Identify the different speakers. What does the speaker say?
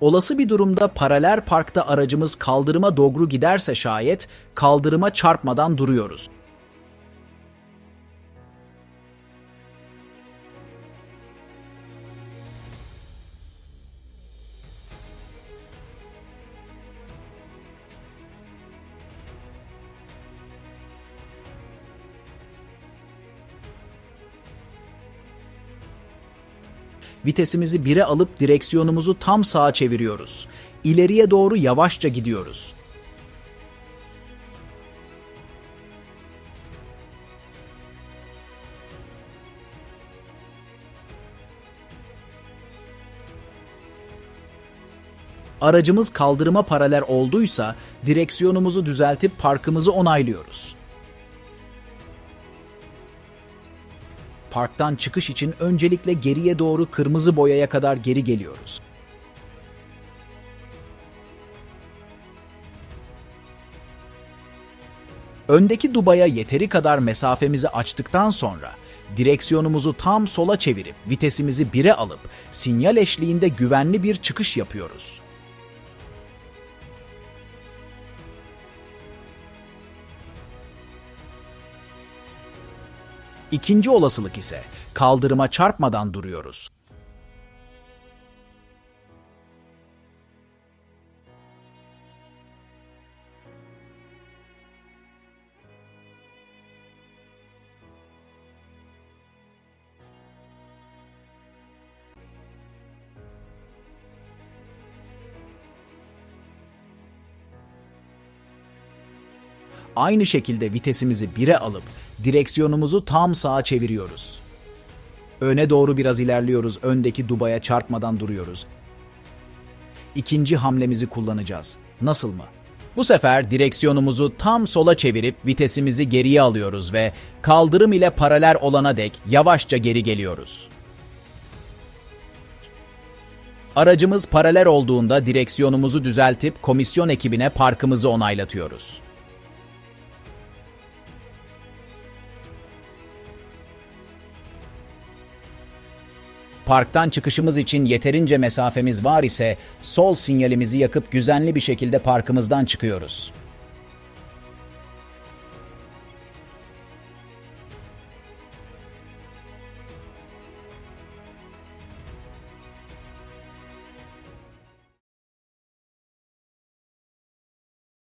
Speaker 1: Olası bir durumda paralel parkta aracımız kaldırıma doğru giderse şayet kaldırıma çarpmadan duruyoruz. Vitesimizi 1'e alıp direksiyonumuzu tam sağa çeviriyoruz. İleriye doğru yavaşça gidiyoruz. Aracımız kaldırıma paralel olduysa direksiyonumuzu düzeltip parkımızı onaylıyoruz. Parktan çıkış için öncelikle geriye doğru kırmızı boyaya kadar geri geliyoruz. Öndeki dubaya yeteri kadar mesafemizi açtıktan sonra direksiyonumuzu tam sola çevirip vitesimizi 1'e alıp sinyal eşliğinde güvenli bir çıkış yapıyoruz. İkinci olasılık ise kaldırıma çarpmadan duruyoruz. Aynı şekilde vitesimizi 1'e alıp direksiyonumuzu tam sağa çeviriyoruz. Öne doğru biraz ilerliyoruz, öndeki dubaya çarpmadan duruyoruz. İkinci hamlemizi kullanacağız. Nasıl mı? Bu sefer direksiyonumuzu tam sola çevirip vitesimizi geriye alıyoruz ve kaldırım ile paralel olana dek yavaşça geri geliyoruz. Aracımız paralel olduğunda direksiyonumuzu düzeltip komisyon ekibine parkımızı onaylatıyoruz. Parktan çıkışımız için yeterince mesafemiz var ise sol sinyalimizi yakıp güzenli bir şekilde parkımızdan çıkıyoruz.